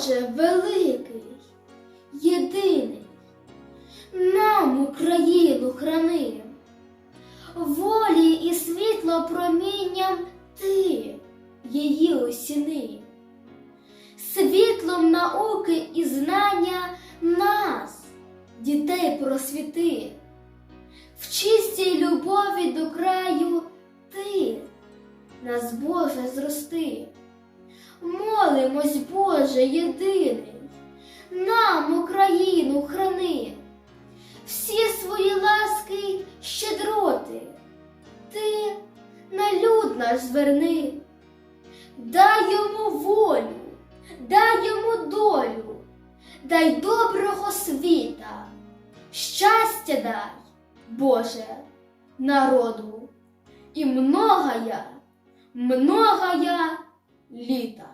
Боже великий, єдиний, нам Україну храни, волі і світло промінням ти її осіни, світлом науки і знання нас, дітей просвіти, в чистій любові до краю ти нас, Боже, зрости. Молимось, Боже, єдиний, нам Україну храни, всі свої ласки й щедроти, ти на люд наш зверни, дай йому волю, дай йому долю, дай доброго світа, щастя дай, Боже, народу, і многая, многая літа.